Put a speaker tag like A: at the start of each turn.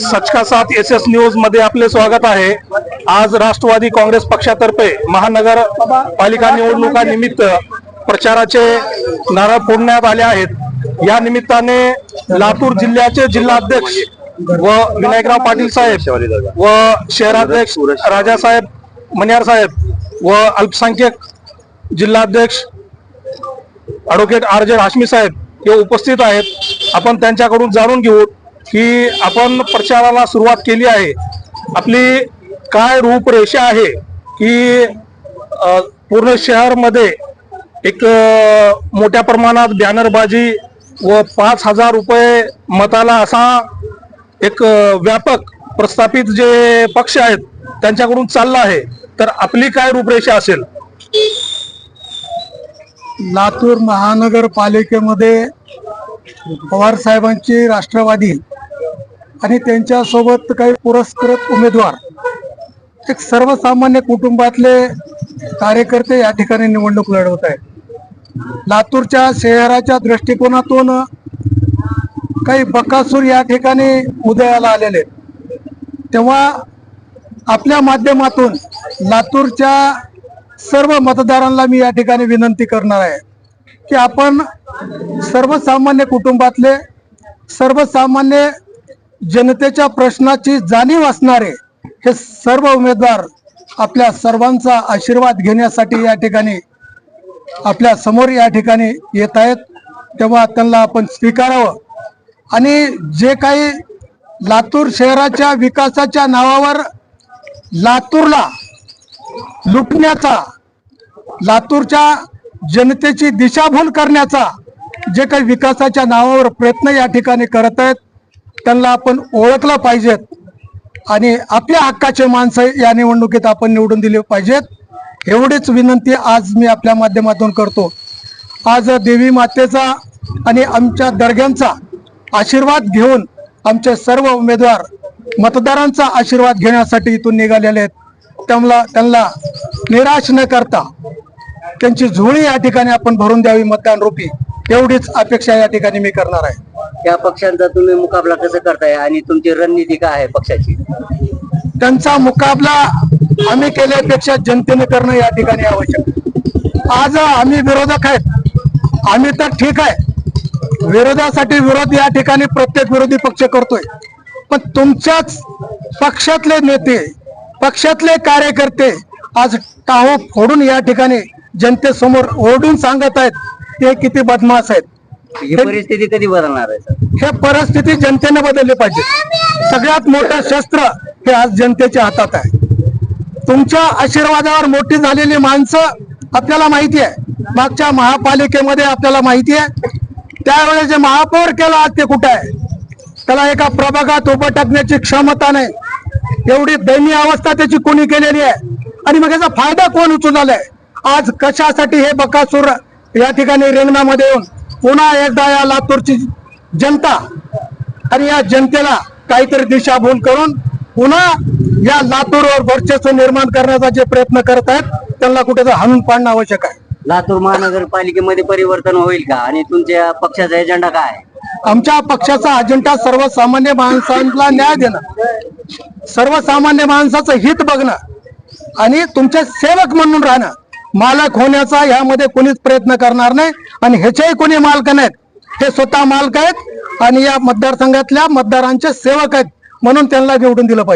A: सचका साथ S S न्यूजमध्ये आपले स्वागत आहे. आज राष्ट्रवादी काँग्रेस पक्षातर्फे महानगर पालिका निवडणुका निमित्त प्रचाराचे नारळ फोडण्यात आले आहेत. या निमित्ताने लातूर जिल्ह्याचे जिल्हाध्यक्ष व विनायकराव पाटील साहेब व शहराध्यक्ष राजासाहेब मन्यार साहेब व अल्पसंख्यक जिल्हाध्यक्ष ॲडव्होकेट आर जे हाशमी साहेब हे उपस्थित आहेत. आपण त्यांच्याकडून जाणून घेऊ की आपण प्रचाराला सुरुवात केली आहे. आपली काय रूपरेषा आहे की पूर्ण शहरमध्ये एक मोठ्या प्रमाणात बॅनरबाजी व पाच हजार रुपये मताला असा एक व्यापक प्रस्थापित जे पक्ष आहेत त्यांच्याकडून चालला आहे. तर आपली काय रूपरेषा असेल?
B: लातूर महानगरपालिकेमध्ये पवारसाहेबांची राष्ट्रवादी आणि त्यांच्यासोबत काही पुरस्कृत उमेदवार एक सर्वसामान्य कुटुंबातले कार्यकर्ते या ठिकाणी निवडणूक लढवत आहेत लातूरच्या शहराच्या दृष्टिकोनातून काही बकासूर या ठिकाणी उदयाला आलेले आहेत. तेव्हा आपल्या माध्यमातून लातूरच्या सर्व मतदारांना मी या ठिकाणी विनंती करणार आहे की आपण सर्वसामान्य कुटुंबातले सर्वसामान्य जनतेच्या प्रश्नाची जाणीव असणारे हे सर्व उमेदवार आपल्या सर्वांचा आशीर्वाद घेण्यासाठी या ठिकाणी आपल्यासमोर या ठिकाणी येत आहेत. तेव्हा त्यांना आपण स्वीकारावं. आणि जे काही लातूर शहराच्या विकासाच्या नावावर लातूरला लुटण्याचा लातूरच्या जनतेची दिशाभूल करण्याचा जे काही विकासाच्या नावावर प्रयत्न या ठिकाणी करत आहेत त्यांना आपण ओळखलं पाहिजेत. आणि आपल्या हक्काचे माणसं या निवडणुकीत आपण निवडून दिले पाहिजेत. एवढीच विनंती आज मी आपल्या माध्यमातून करतो. आज देवी मातेचा आणि आमच्या दर्ग्यांचा आशीर्वाद घेऊन आमचे सर्व उमेदवार मतदारांचा आशीर्वाद घेण्यासाठी इथून निघालेले आहेत. त्यांना त्यांना निराश न करता त्यांची झोळी या ठिकाणी आपण भरून द्यावी मतदान रूपी. एवढीच अपेक्षा या ठिकाणी मी करणार आहे.
C: त्या पक्षांचा तुम्ही मुकाबला कसं करताय आणि तुमची रणनीती काय आहे पक्षाची?
B: त्यांचा मुकाबला आम्ही केल्यापेक्षा जनतेने करणं या ठिकाणी आवश्यक. आज आम्ही विरोधक आहेत. आम्ही तर ठीक आहे. विरोधासाठी विरोध या ठिकाणी प्रत्येक विरोधी पक्ष करतोय. पण तुमच्याच पक्षातले नेते पक्षातले कार्यकर्ते आज टाहो फोडून या ठिकाणी जनतेसमोर ओरडून सांगत आहेत हे किती बदमाश आहेत.
C: ही परिस्थिती कधी बदलणार आहे
B: हे परिस्थिती जनतेने बदलली पाहिजे. सगळ्यात मोठं शस्त्र हे आज जनतेच्या हातात आहे. तुमच्या आशीर्वादावर मोठी झालेली माणसं आपल्याला माहिती आहे. मागच्या महापालिकेमध्ये आपल्याला माहिती आहे. त्यावेळेस जे महापौर केला आज ते कुठे आहे? त्याला एका प्रभागात उभं टाकण्याची क्षमता नाही. एवढी दयनीय अवस्था त्याची कोणी केलेली आहे? आणि मग याचा फायदा कोण उचललाय आज कशासाठी हे बकासूर या ठिकाणी रिंगणामध्ये येऊन पुन्हा एकदा या लातूरची जनता आणि या जनतेला काहीतरी दिशाभूल करून पुन्हा या लातूरवर वर्चस्व निर्माण करण्याचा जे प्रयत्न करत आहेत त्यांना कुठेतरी हाणून पाडणं आवश्यक आहे.
C: लातूर महानगरपालिकेमध्ये परिवर्तन होईल का? आणि तुमच्या पक्षाचा एजेंडा काय?
B: आमच्या पक्षाचा अजेंडा सर्वसामान्य माणसांना न्याय देणं. सर्वसामान्य माणसाचं हित बघणं आणि तुमचे सेवक म्हणून राहणं. मालक होण्याचा यामध्ये कोणीच प्रयत्न करणार नाही आणि ह्याचेही कोणी मालक नाहीत. हे स्वतः मालक आहेत आणि या मतदारसंघातल्या मतदारांचे सेवक आहेत म्हणून त्यांना निवडून दिलं पाहिजे.